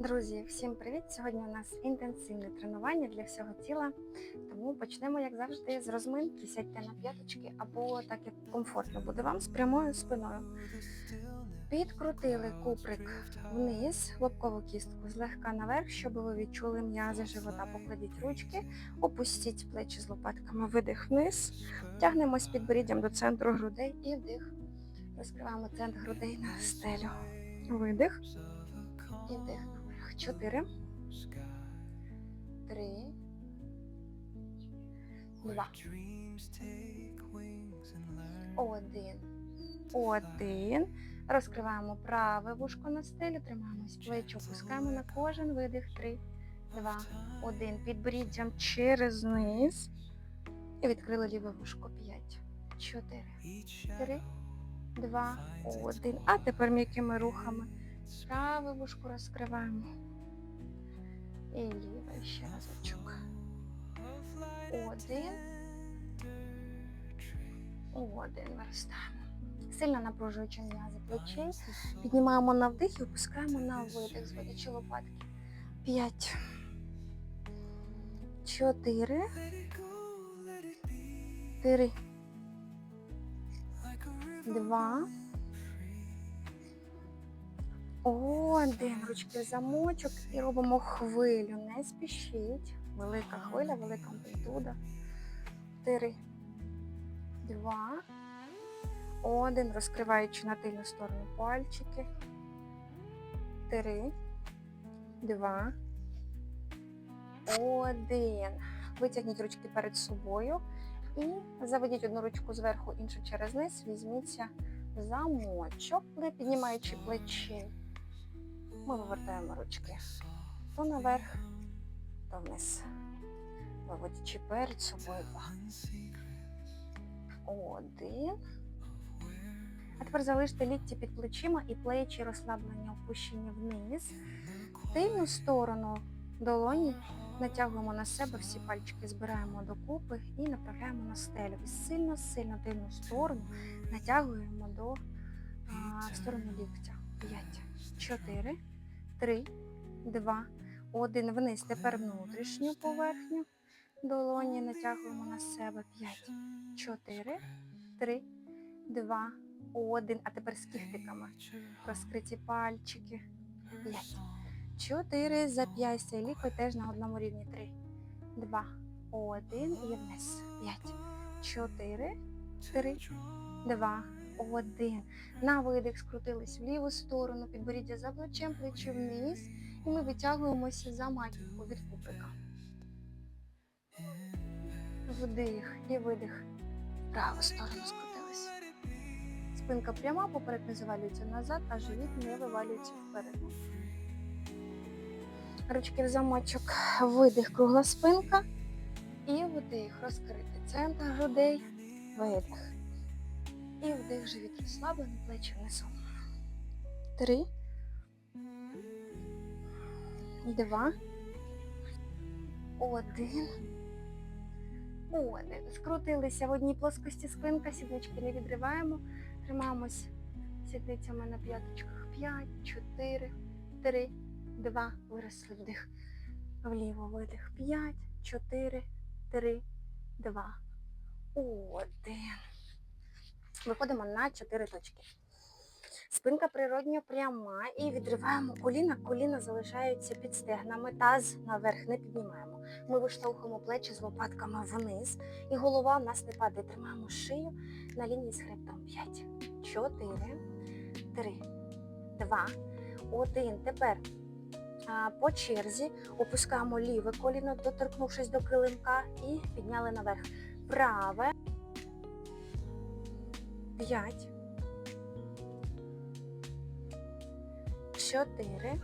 Друзі, всім привіт! Сьогодні у нас інтенсивне тренування для всього тіла, тому почнемо, як завжди, з розминки. Сядьте на п'яточки або так як комфортно буде вам з прямою спиною. Підкрутили куприк вниз, лобкову кістку злегка наверх, щоб ви відчули м'язи живота. Покладіть ручки, опустіть плечі з лопатками, видих вниз, тягнемось підборіддям до центру грудей і вдих. Розкриваємо центр грудей на стелю. Видих. І вдих. Чотири. Три. Два. Один. Один. Розкриваємо праве вушко на стелю, тримаємось плечі, опускаємо на кожен видих. Три, два, один. Підборіддям через низ. І відкрили ліве вушко. П'ять. Чотири. Три, два, один. А тепер м'якими рухами. Праве вушко розкриваємо. І ліве ще разочок. Один. Один. Виростаємо. Сильно напружуючи м'язи плечей. Піднімаємо на вдих і опускаємо на видих, зводячи лопатки. П'ять. Чотири. Три. Два. Один. Ручки замочок і робимо хвилю. Не спішіть. Велика хвиля, велика амплітуда. Три. Два. Один. Розкриваючи на тильну сторону пальчики. Три. Два. Один. Витягніть ручки перед собою. І заведіть одну ручку зверху, іншу через низ. Візьміться замочок, не піднімаючи плечі. Ми вивертаємо ручки то наверх, то вниз. Виводячи перед собою два. Один. А тепер залиште лікті під плечима і плечі розслаблені, опущені вниз. Тильну сторону долоні натягуємо на себе, всі пальчики збираємо докупи і направляємо на стелю. І сильно-сильно тильну сторону натягуємо до а, в сторону ліктя. П'ять, чотири, три, два, один. Вниз. Тепер внутрішню поверхню долоні натягуємо на себе. П'ять, чотири, три, два, один. А тепер з кіхтиками. Розкриті пальчики. П'ять. Чотири. Зап'ястя і лікоть теж на одному рівні. Три, два, один. І вниз. П'ять, чотири, три, два, один. На видих скрутились в ліву сторону, підборіддя за плечем, плечі вниз. І ми витягуємося за маківку від куприка. Вдих і видих. Праву сторону скрутились. Спинка пряма, поперек не завалюється назад, а живіт не вивалюється вперед. Ручки в замочок. Видих, кругла спинка. І вдих. Розкрити центр грудей. Видих. І вдих, живіт розслаблений, плечі внизу. Три. Два. Один. Один. Скрутилися в одній плоскості спинка, сіднички не відриваємо. Тримаємось сідницями на п'яточках. П'ять, чотири, три, два. Виросли вдих. Вліво видих. П'ять, чотири, три, два. Один. Виходимо на 4 точки. Спинка природньо пряма і відриваємо коліна. Коліна залишаються під стегнами, таз наверх не піднімаємо. Ми виштовхуємо плечі з лопатками вниз. І голова в нас не падає. Тримаємо шию на лінії з хребтом. 5, 4, 3, 2, 1. Тепер по черзі опускаємо ліве коліно, доторкнувшись до килимка, і підняли наверх. Праве. 5, 4,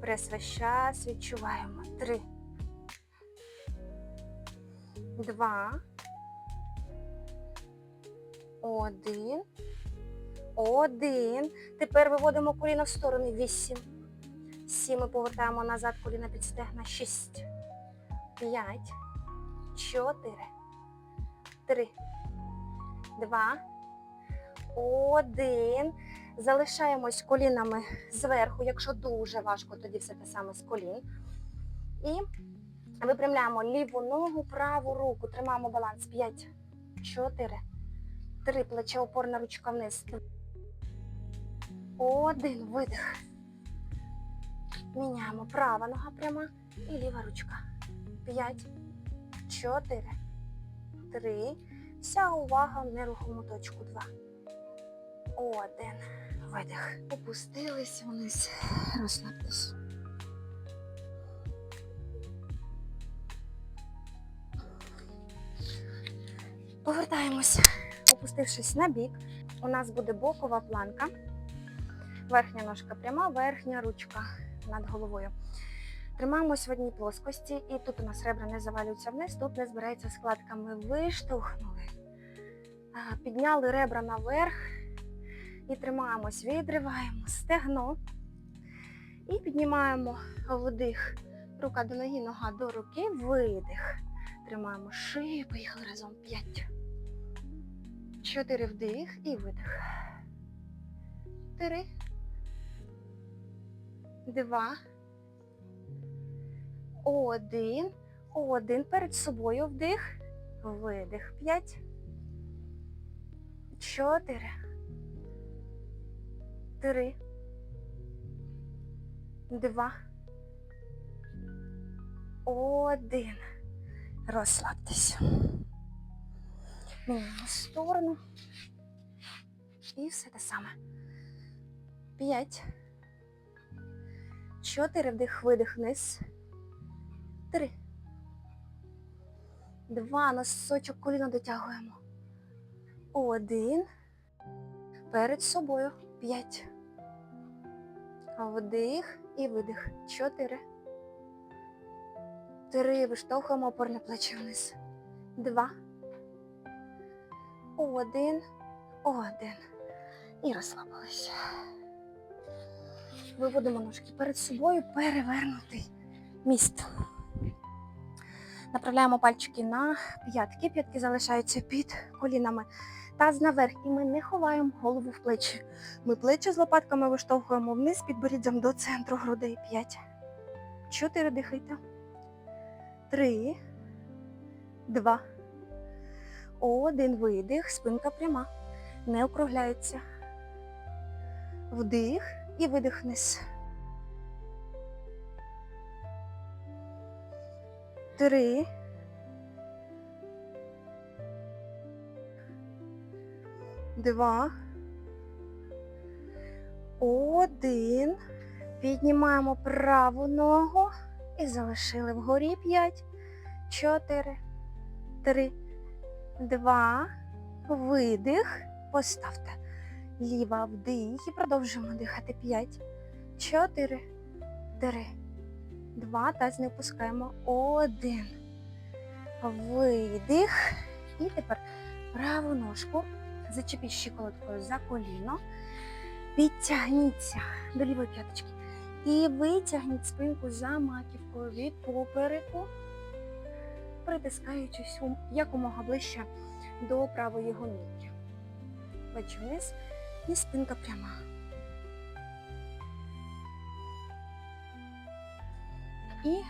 прес весь час відчуваємо. 3, 2, 1, 1. Тепер виводимо коліна в сторони. 8, 7. Ми повертаємо назад коліна під стегна. 6, 5, 4, 3, два, один. Залишаємось колінами зверху, якщо дуже важко, тоді все те саме з колін. І випрямляємо ліву ногу, праву руку. Тримаємо баланс. 5, 4, 3. Плече опорна ручка вниз. Один. Видих. Міняємо права нога пряма і ліва ручка. 5, 4, 3. Вся увага нерухому точку. 2. Один. Видих. Опустились вниз. Розслабтесь. Повертаємось, опустившись на бік. У нас буде бокова планка. Верхня ножка пряма, верхня ручка над головою. Тримаємось в одній плоскості, і тут у нас ребра не завалюються вниз, тут не збирається складками. Виштовхнули. Підняли ребра наверх і тримаємось, відриваємо стегно. І піднімаємо вдих. Рука до ноги, нога до руки, видих. Тримаємо шию, поїхали разом. П'ять. Чотири вдих і видих. Три. Два. Один. Один. Перед собою вдих. Видих. П'ять. Чотири. Три. Два. Один. Розслабтеся. Міняємо сторону. І все те саме. П'ять. Чотири. Вдих, видих вниз. Три. Два. Носочок коліна дотягуємо. Один. Перед собою. П'ять. Вдих і видих. Чотири. Три. Виштовхуємо опорне плече вниз. Два. Один. Один. І розслабилися. Виводимо ножки перед собою, перевернутий міст. Направляємо пальчики на п'ятки. П'ятки залишаються під колінами. Таз наверх. І ми не ховаємо голову в плечі. Ми плечі з лопатками виштовхуємо вниз підборіддям до центру грудей. П'ять. Чотири дихайте. Три. Два. Один видих. Спинка пряма. Не округляється. Вдих і видих вниз. Три. Два. Один. Піднімаємо праву ногу і залишили вгорі п'ять. Чотири. Три. Два. Видих. Поставте. Ліва вдих і продовжуємо дихати. П'ять. Чотири. Три. Два. Таз не опускаємо. Один. Видих. І тепер праву ножку. Зачепіть щиколоткою за коліно. Підтягніться до лівої п'яточки. І витягніть спинку за маківкою від попереку, притискаючись якомога ближче до правої гомілки. Плечі вниз і спинка пряма. І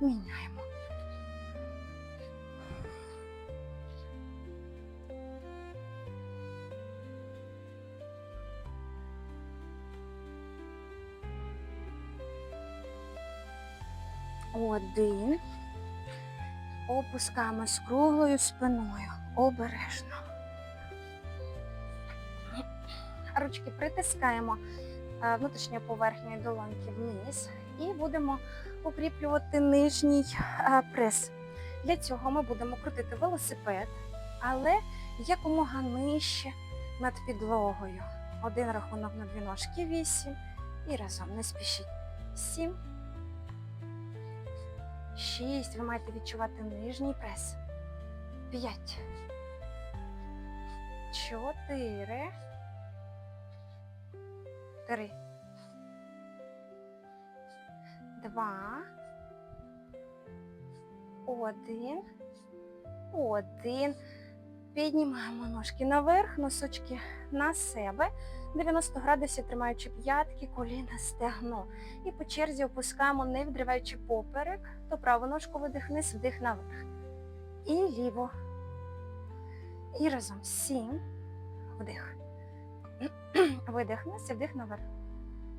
міняємо. Один. Опускаємось круглою спиною. Обережно. Ручки притискаємо е, внутрішньою поверхнею долоньки вниз і будемо укріплювати нижній е, прес. Для цього ми будемо крутити велосипед, але якомога нижче над підлогою. Один рахунок на дві ножки, вісім. І разом не спішіть. Сім. Шість. Ви маєте відчувати нижній прес. П'ять. Чотири. Три. Два. Один. Один. Піднімаємо ножки наверх, носочки на себе. 90 градусів тримаючи п'ятки, коліна, стегно. І по черзі опускаємо, не відриваючи поперек, то праву ножку видих вниз, вдих наверх. І ліво. І разом. Сім. Вдих. Видих вниз і вдих наверх.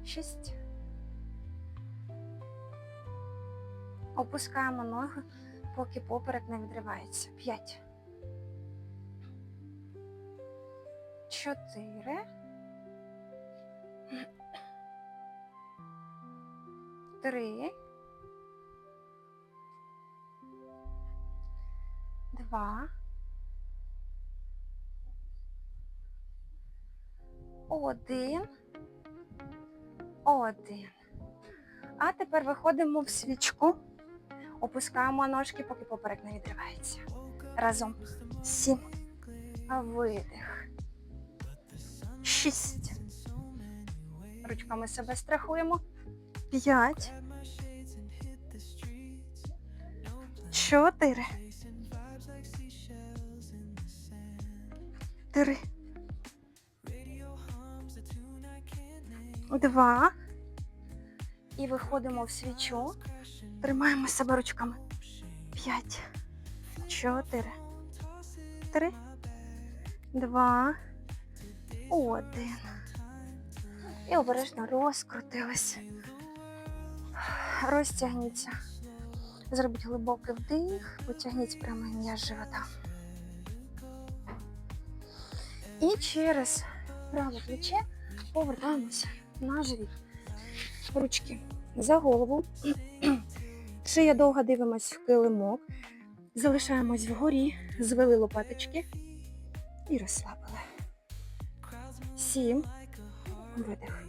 Шість. Опускаємо ноги, поки поперек не відривається. П'ять. Чотири. Три. Два. Один. Один. А тепер виходимо в свічку. Опускаємо ножки, поки поперек не відривається. Разом. Сім. Видих. Шість. Ручками себе страхуємо. П'ять. Чотири. Три. Два. І виходимо в свічу. Тримаємо себе ручками. П'ять. Чотири. Три. Два. Один. І обережно розкрутились. Розтягніться. Зробіть глибокий вдих, потягніть прямо м'яз живота. І через праве плече повертаємося на живіт. Ручки за голову. Шия довго дивимось в килимок. Залишаємось вгорі, звели лопаточки і розслабили. Сім. Видих.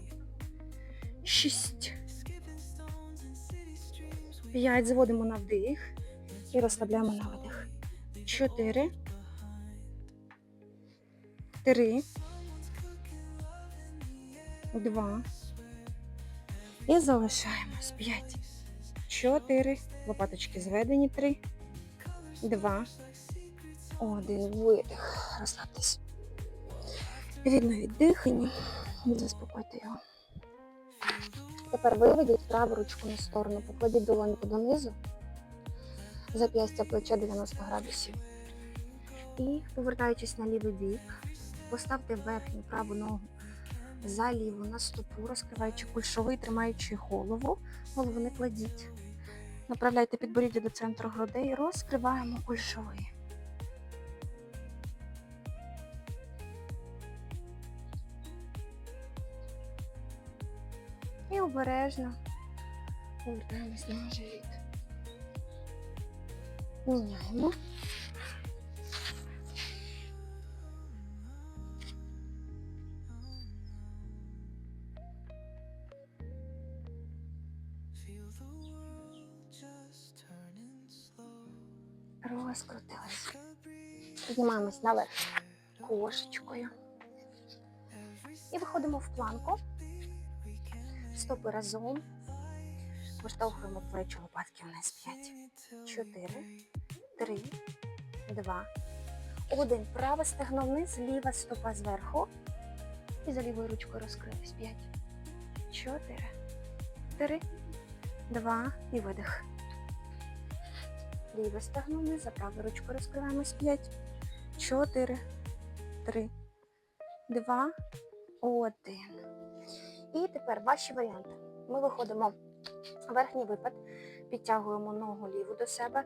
Шість. П'ять. Зводимо на вдих і розслабляємо на видих. Чотири. Три. Два. І залишаємось. П'ять. Чотири. Лопаточки зведені. Три. Два. Один. Видих. Розслабтесь. Рівно віддихані. Заспокойте його. Тепер виведіть праву ручку на сторону, покладіть долоньку донизу, зап'ястя плече 90 градусів. І, повертаючись на лівий бік, поставте верхню праву ногу за ліву на стопу, розкриваючи кульшовий, тримаючи голову. Голову не кладіть. Направляйте підборіддя до центру грудей, розкриваємо кульшовий. І обережно повертаємось на живіт. Міняємо. Розкрутились. Піднімаємось наверх кошечкою. І виходимо в планку. Стопи разом. Виштовхуємо плечі лопатки вниз. 5, 4, 3, 2, 1. Праве стегно вниз, ліва стопа зверху. І за лівою ручкою розкрились. 5, 4, 3, 2 і видих. Ліве стегно вниз, за правою ручкою розкриваємось. 5, 4, 3, 2, 1. І тепер ваші варіанти. Ми виходимо верхній випад, підтягуємо ногу ліву до себе.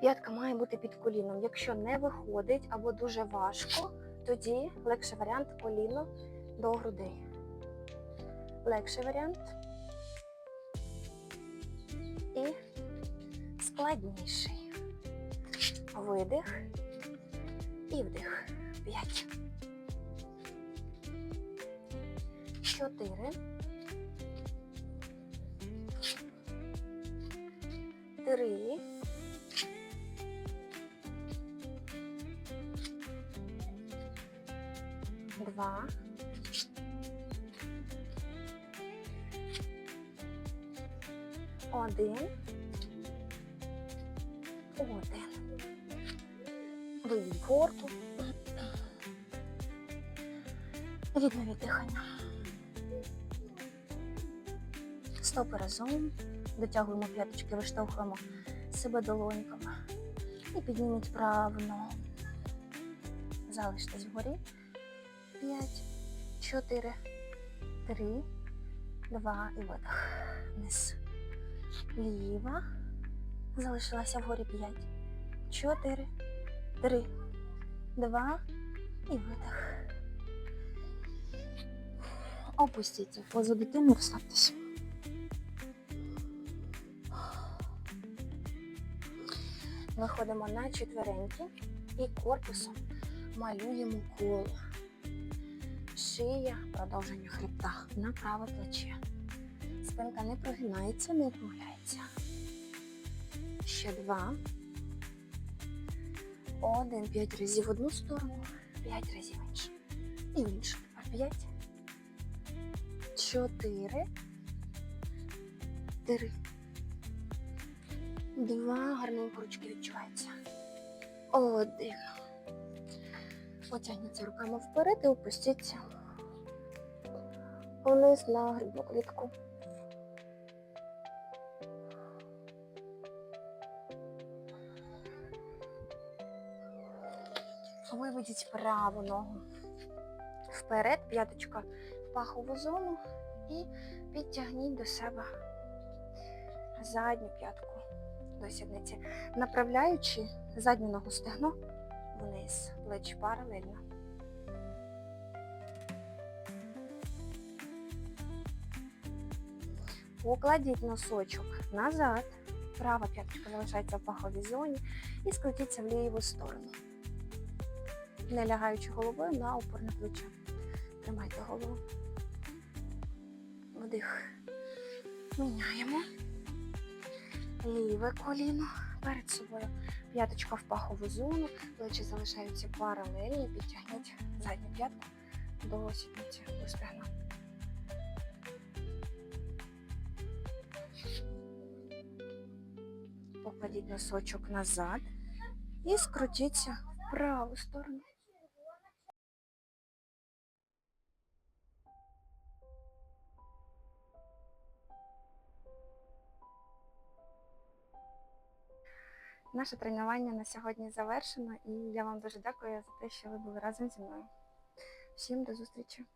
П'ятка має бути під коліном. Якщо не виходить або дуже важко, тоді легший варіант коліно до грудей. Легший варіант. І складніший. Видих і вдих. П'ять. Чотири. Три. Два. Один. Вивіть. Віднові дихання. Стопи разом. Дотягуємо п'яточки, виштовхуємо себе долоньками. І підніміть праву ногу. Залиштесь вгорі. П'ять, чотири, три, два і видих. Вниз. Ліва. Залишилася вгорі п'ять. Чотири, три, два і видих. Опустіться в позу дитини, розслабтеся. Виходимо на четвереньки і корпусом малюємо коло. Шия, продовження хребта на праве плече. Спинка не прогинається, не округляється. Ще два. Один, п'ять разів в одну сторону, п'ять разів в іншу. І в іншу п'ять. Чотири. Три. Два. Гарненько ручки відчуваються. Один. Потягніться руками вперед і опустіться вниз на грудну клітку. Виведіть праву ногу. Вперед, п'яточка в пахову зону і підтягніть до себе задню п'ятку до сідниці, направляючи задню ногу стегно вниз, плечі паралельно. Покладіть носочок назад, права п'яточка залишається в паховій зоні і скрутіться в ліву сторону, не лягаючи головою на опорне плече. Тримайте голову. Вдих. Міняємо. Ліве коліно перед собою. П'яточка в пахову зону, плечі залишаються паралельні, підтягніть задню п'ятку до сідниці до стегна. Покладіть носочок назад і скрутіться в праву сторону. Наше тренування на сьогодні завершено і я вам дуже дякую за те, що ви були разом зі мною. Всім до зустрічі!